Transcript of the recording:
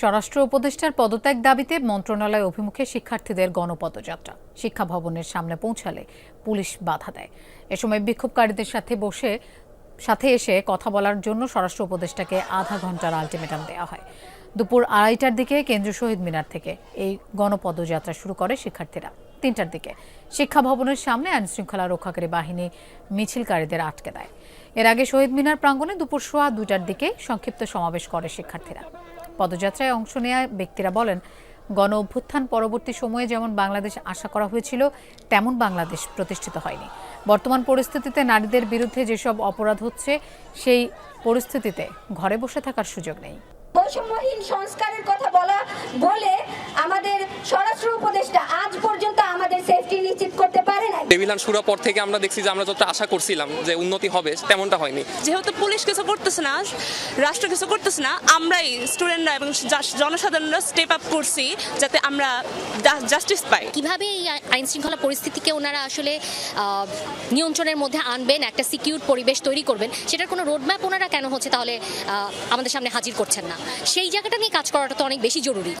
স্বরাষ্ট্র উপদেষ্টার পদত্যাগ দাবিতে মন্ত্রণালয় অভিমুখে শিক্ষার্থীদের গণপদযাত্রা। শিক্ষা ভবনের সামনে পৌঁছালে পুলিশ বাধা দেয়। এ সময় বিক্ষোভকারীদের সাথে বসে, সাথে এসে কথা বলার জন্য স্বরাষ্ট্র উপদেষ্টাকে আধা ঘণ্টার আলটিমেটাম দেওয়া হয়। দুপুর আড়াইটার দিকে কেন্দ্রীয় শহীদ মিনার থেকে এই গণপদযাত্রা শুরু করে শিক্ষার্থীরা। তিনটার দিকে শিক্ষা ভবনের সামনে আইন শৃঙ্খলা রক্ষাকারী বাহিনী মিছিলকারীদের আটকে দেয়। এর আগে শহীদ মিনার প্রাঙ্গণে দুপুর সোয়া দুটার দিকে সংক্ষিপ্ত সমাবেশ করে শিক্ষার্থীরা। পদযাত্রায় অংশ নেয়া ব্যক্তিরা বলেন, গণ অভ্যুত্থান পরবর্তী সময়ে যেমন বাংলাদেশ আশা করা হয়েছিল, তেমন বাংলাদেশ প্রতিষ্ঠিত হয়নি। বর্তমান পরিস্থিতিতে নারীদের বিরুদ্ধে যেসব অপরাধ হচ্ছে, সেই পরিস্থিতিতে ঘরে বসে থাকার সুযোগ নেই। সংস্কারের কথা বলে আন শুরুর পর থেকে আমরা দেখছি যে আমরা যতটা আশা করছিলাম যে উন্নতি হবে তেমনটা হয়নি। যেহেতু পুলিশ কিছু করতেছে না রাষ্ট্র কিছু করতেছে না আমরাই স্টুডেন্টরা এবং জনসাধারণরা স্টেপ আপ করছি যাতে আমরা জাস্টিস পাই। কীভাবে এই আইন শৃঙ্খলা পরিস্থিতিকে ওনারা আসলে নিয়ন্ত্রণের মধ্যে আনবেন একটা সিকিউর পরিবেশ তৈরি করবেন সেটার কোনো রোডম্যাপ ওনারা কেন হচ্ছে তাহলে আমাদের সামনে হাজির করছেন না? সেই জায়গাটা নিয়ে কাজ করাটা তো অনেক বেশি জরুরি।